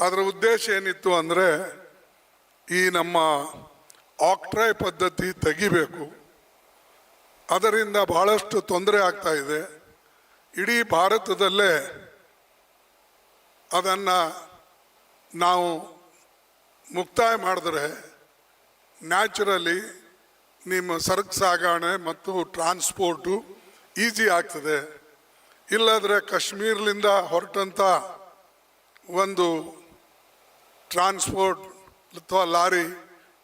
ಅದರ ಉದ್ದೇಶ ಏನಿತ್ತು ಅಂದರೆ ಈ ನಮ್ಮ ಆಕ್ಟ್ರೈ ಪದ್ಧತಿ ತೆಗಿಬೇಕು. ಅದರಿಂದ ಬಹಳಷ್ಟು ತೊಂದರೆ ಆಗ್ತಾ ಇದೆ. ಇಡೀ ಭಾರತದಲ್ಲೇ ಅದನ್ನು ನಾವು ಮುಕ್ತಾಯ ಮಾಡಿದ್ರೆ ನ್ಯಾಚುರಲಿ ನಿಮ್ಮ ಸರಕು ಸಾಗಣೆ ಮತ್ತು ಟ್ರಾನ್ಸ್ಪೋರ್ಟು ಈಸಿ ಆಗ್ತದೆ. ಇಲ್ಲಾದರೆ ಕಾಶ್ಮೀರ್ಲಿಂದ ಹೊರಟಂಥ ಒಂದು ಟ್ರಾನ್ಸ್ಪೋರ್ಟ್ ಅಥವಾ ಲಾರಿ,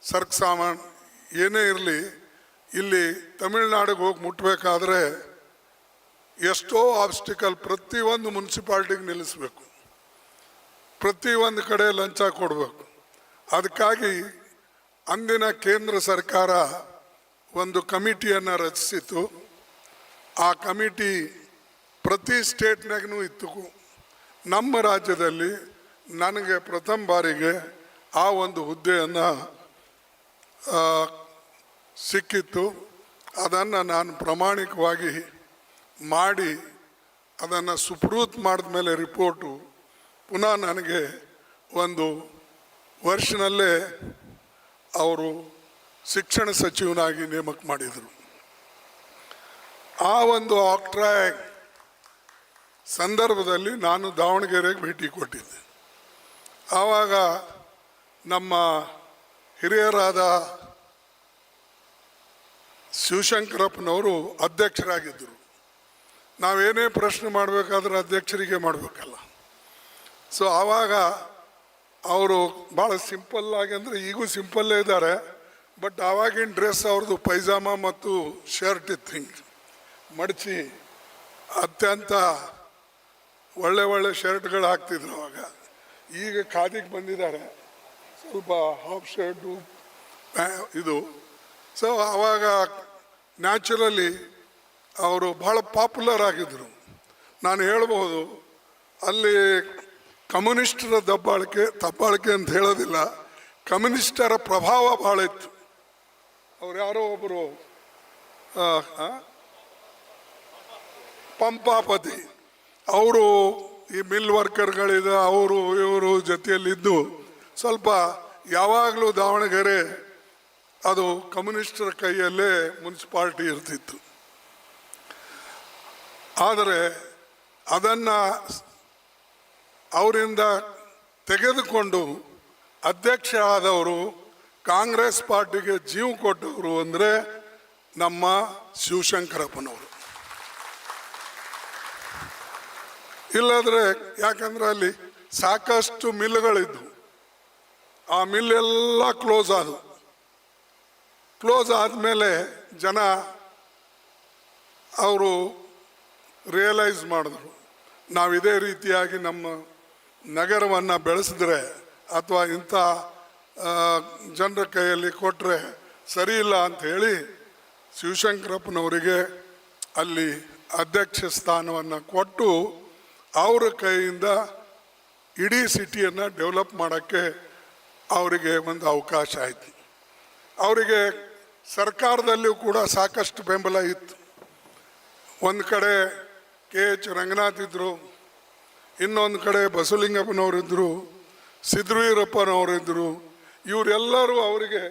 ಸರಕು ಸಾಮಾನು ಏನೇ ಇರಲಿ, ಇಲ್ಲಿ ತಮಿಳ್ನಾಡಿಗೆ ಹೋಗಿ ಮುಟ್ಟಬೇಕಾದ್ರೆ ಎಷ್ಟೋ ಆಬ್ಸ್ಟಿಕಲ್ ಪ್ರತಿಯೊಂದು ಮುನ್ಸಿಪಾಲ್ಟಿಗೆ ನಿಲ್ಲಿಸಬೇಕು. ಪ್ರತಿಯೊಂದು ಕಡೆ ಲಂಚ ಕೊಡಬೇಕು. ಅದಕ್ಕಾಗಿ ಅಂದಿನ ಕೇಂದ್ರ ಸರ್ಕಾರ ಒಂದು ಕಮಿಟಿಯನ್ನು ರಚಿಸಿತು ಆ ಕಮಿಟಿ ಪ್ರತಿ ಸ್ಟೇಟ್ನಾಗೂ ಇತ್ತು. ನಮ್ಮ ರಾಜ್ಯದಲ್ಲಿ ನನಗೆ ಪ್ರಥಮ ಬಾರಿಗೆ ಆ ಒಂದು ಹುದ್ದೆಯನ್ನು ಸಿಕ್ಕಿತ್ತು. ಅದನ್ನು ನಾನು ಪ್ರಾಮಾಣಿಕವಾಗಿ ಮಾಡಿ, ಅದನ್ನು ಸುಪ್ರೂತ್ ಮಾಡಿದ ಮೇಲೆ ರಿಪೋರ್ಟು. ಪುನಃ ನನಗೆ ಒಂದು ವರ್ಷನಲ್ಲೇ ಅವರು ಶಿಕ್ಷಣ ಸಚಿವನಾಗಿ ನೇಮಕ ಮಾಡಿದರು. ಆ ಒಂದು ಆಕ್ಟ್ರಾಯ್ ಸಂದರ್ಭದಲ್ಲಿ ನಾನು ದಾವಣಗೆರೆಗೆ ಭೇಟಿ ಕೊಟ್ಟಿದ್ದೆ. ಆವಾಗ ನಮ್ಮ ಹಿರಿಯರಾದ ಶಿವಶಂಕರಪ್ಪನವರು ಅಧ್ಯಕ್ಷರಾಗಿದ್ದರು. ನಾವೇನೇ ಪ್ರಶ್ನೆ ಮಾಡಬೇಕಾದ್ರೆ ಅಧ್ಯಕ್ಷರಿಗೆ ಮಾಡಬೇಕಲ್ಲ. ಸೊ ಆವಾಗ ಅವರು ಭಾಳ ಸಿಂಪಲ್ ಆಗಿ ಅಂದರೆ ಈಗೂ ಸಿಂಪಲ್ಲೇ ಇದ್ದಾರೆ. ಬಟ್ ಆವಾಗಿನ ಡ್ರೆಸ್ ಅವ್ರದ್ದು ಪೈಜಾಮ ಮತ್ತು ಶರ್ಟ್ ಇತ್ತು ಹಿಂಗೆ. ಮಡಚಿ ಅತ್ಯಂತ ಒಳ್ಳೆ ಒಳ್ಳೆ ಶರ್ಟ್ಗಳು ಹಾಕ್ತಿದ್ರು ಅವಾಗ. ಈಗ ಖಾದಿಗೆ ಬಂದಿದ್ದಾರೆ. ಸ್ವಲ್ಪ ಹಾಫ್ ಶರ್ಟು ಇದು. ಸೊ ಆವಾಗ ನ್ಯಾಚುರಲಿ ಅವರು ಭಾಳ ಪಾಪ್ಯುಲರ್ ಆಗಿದ್ದರು ನಾನು ಹೇಳ್ಬೋದು ಅಲ್ಲಿ ಕಮ್ಯುನಿಸ್ಟರ ದಬ್ಬಾಳಿಕೆ ದಬ್ಬಾಳಿಕೆ ಅಂತ ಹೇಳೋದಿಲ್ಲ. ಕಮ್ಯುನಿಸ್ಟರ ಪ್ರಭಾವ ಭಾಳ ಇತ್ತು. ಅವ್ರು ಯಾರೋ ಒಬ್ಬರು ಪಂಪಾಪತಿ. ಅವರು ಈ ಮಿಲ್ ವರ್ಕರ್ಗಳಿದ ಅವರು ಇವರು ಜೊತೆಯಲ್ಲಿದ್ದು ಸ್ವಲ್ಪ ಯಾವಾಗಲೂ ದಾವಣಗೆರೆ ಅದು ಕಮ್ಯುನಿಸ್ಟರ ಕೈಯಲ್ಲೇ ಮುನ್ಸಿಪಾಲ್ಟಿ ಇರ್ತಿತ್ತು. ಆದರೆ ಅದನ್ನು ಅವರಿಂದ ತೆಗೆದುಕೊಂಡು ಅಧ್ಯಕ್ಷ ಆದವರು ಕಾಂಗ್ರೆಸ್ ಪಾರ್ಟಿಗೆ ಜೀವ ಕೊಟ್ಟವರು ಅಂದರೆ ನಮ್ಮ ಶಿವಶಂಕರಪ್ಪನವರು. ಇಲ್ಲದ್ರೆ ಯಾಕಂದ್ರೆ ಅಲ್ಲಿ ಸಾಕಷ್ಟು ಮಿಲ್ಗಳಿದ್ವು ಆ ಮಿಲ್ ಎಲ್ಲ ಕ್ಲೋಸ್ ಆದವು. ಕ್ಲೋಸ್ ಆದಮೇಲೆ ಜನ ಅವರು ರಿಯಲೈಸ್ ಮಾಡಿದ್ರು. ನಾವು ಇದೇ ರೀತಿಯಾಗಿ ನಮ್ಮ ನಗರವನ್ನು ಬೆಳೆಸಿದ್ರೆ ಅಥವಾ ಇಂಥ ಜನರ ಕೈಯಲ್ಲಿ ಕೊಟ್ಟರೆ ಸರಿ ಇಲ್ಲ ಅಂತ ಹೇಳಿ ಶಿವಶಂಕರಪ್ಪನವರಿಗೆ ಅಲ್ಲಿ ಅಧ್ಯಕ್ಷ ಸ್ಥಾನವನ್ನು ಕೊಟ್ಟು ಅವರ ಕೈಯಿಂದ ಇಡೀ ಸಿಟಿಯನ್ನು ಡೆವಲಪ್ ಮಾಡೋಕ್ಕೆ ಅವರಿಗೆ ಒಂದು ಅವಕಾಶ ಆಯಿತು. ಅವರಿಗೆ ಸರ್ಕಾರದಲ್ಲಿಯೂ ಕೂಡ ಸಾಕಷ್ಟು ಬೆಂಬಲ ಇತ್ತು. ಒಂದು ಕಡೆ ಕೆ ಎಚ್ ರಂಗನಾಥ್ ಇದ್ದರು ಇನ್ನೊಂದು ಕಡೆ ಬಸವಲಿಂಗಪ್ಪನವರಿದ್ದರು ಸಿದ್ದವೀರಪ್ಪನವರಿದ್ದರು ಇವರೆಲ್ಲರೂ ಅವರಿಗೆ